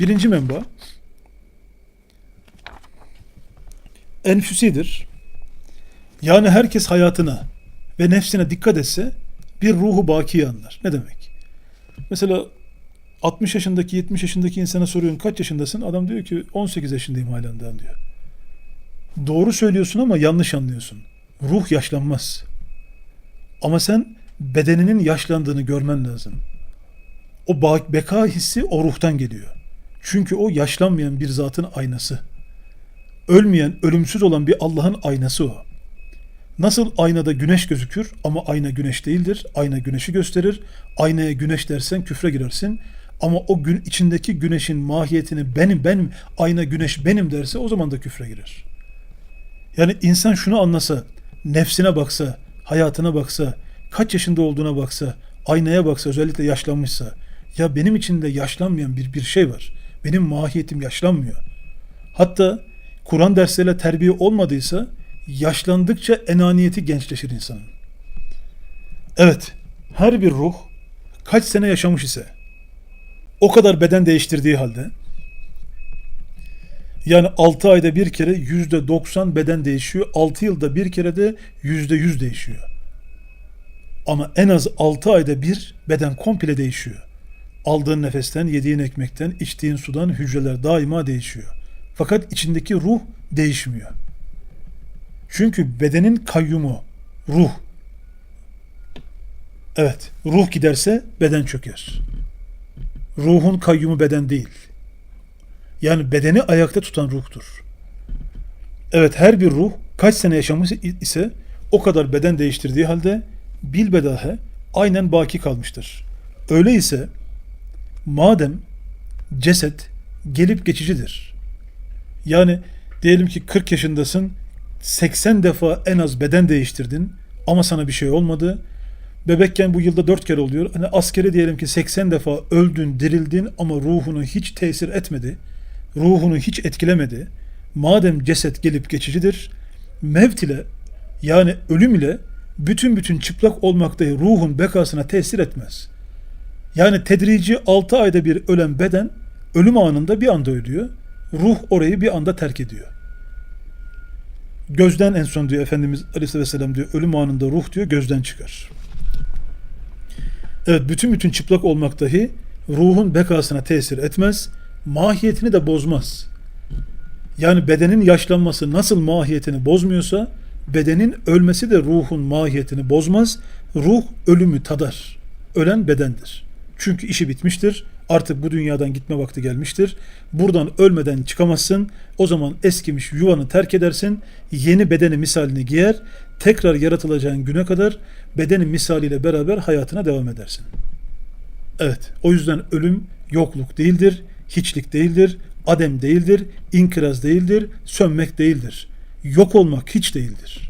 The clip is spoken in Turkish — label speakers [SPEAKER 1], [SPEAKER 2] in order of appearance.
[SPEAKER 1] Birinci menba enfüsidir. Yani herkes hayatına ve nefsine dikkat etse bir ruhu baki anlar. Ne demek? Mesela 60 yaşındaki 70 yaşındaki insana soruyorsun kaç yaşındasın? Adam diyor ki 18 yaşındayım halen diyor. Doğru söylüyorsun ama yanlış anlıyorsun. Ruh yaşlanmaz. Ama sen bedeninin yaşlandığını görmen lazım. O beka hissi o ruhtan geliyor. Çünkü o yaşlanmayan bir zatın aynası. Ölmeyen, ölümsüz olan bir Allah'ın aynası o. Nasıl aynada güneş gözükür ama ayna güneş değildir. Ayna güneşi gösterir. Aynaya güneş dersen küfre girersin. Ama o gün içindeki güneşin mahiyetini benim benim ayna güneş benim derse o zaman da küfre girer. Yani insan şunu anlasa, nefsine baksa, hayatına baksa, kaç yaşında olduğuna baksa, aynaya baksa, özellikle yaşlanmışsa, ya benim içinde yaşlanmayan bir bir şey var. Benim mahiyetim yaşlanmıyor. Hatta Kur'an dersleriyle terbiye olmadıysa yaşlandıkça enaniyeti gençleşir insanın. Evet, her bir ruh kaç sene yaşamış ise o kadar beden değiştirdiği halde yani 6 ayda bir kere yüzde 90 beden değişiyor. 6 yılda bir kere de yüzde 100 değişiyor. Ama en az 6 ayda bir beden komple değişiyor. Aldığın nefesten, yediğin ekmekten, içtiğin sudan hücreler daima değişiyor. Fakat içindeki ruh değişmiyor. Çünkü bedenin kayyumu ruh. Evet, ruh giderse beden çöker. Ruhun kayyumu beden değil. Yani bedeni ayakta tutan ruhtur. Evet her bir ruh kaç sene yaşamış ise o kadar beden değiştirdiği halde bilbedahe aynen baki kalmıştır. Öyleyse madem ceset gelip geçicidir. Yani diyelim ki 40 yaşındasın 80 defa en az beden değiştirdin ama sana bir şey olmadı. Bebekken bu yılda 4 kere oluyor. Hani askere diyelim ki 80 defa öldün, dirildin ama ruhunu hiç tesir etmedi. Ruhunu hiç etkilemedi. Madem ceset gelip geçicidir, mevt ile yani ölüm ile bütün bütün çıplak olmakta ruhun bekasına tesir etmez. Yani tedrici 6 ayda bir ölen beden ölüm anında bir anda ölüyor. Ruh orayı bir anda terk ediyor. Gözden en son diyor Efendimiz Aleyhisselam diyor ölüm anında ruh diyor gözden çıkar. Evet bütün bütün çıplak olmak dahi ruhun bekasına tesir etmez. Mahiyetini de bozmaz. Yani bedenin yaşlanması nasıl mahiyetini bozmuyorsa bedenin ölmesi de ruhun mahiyetini bozmaz. Ruh ölümü tadar. Ölen bedendir. Çünkü işi bitmiştir. Artık bu dünyadan gitme vakti gelmiştir. Buradan ölmeden çıkamazsın. O zaman eskimiş yuvanı terk edersin. Yeni bedeni misalini giyer. Tekrar yaratılacağın güne kadar bedenin misaliyle beraber hayatına devam edersin. Evet, o yüzden ölüm yokluk değildir, hiçlik değildir, adem değildir, inkiraz değildir, sönmek değildir. Yok olmak hiç değildir.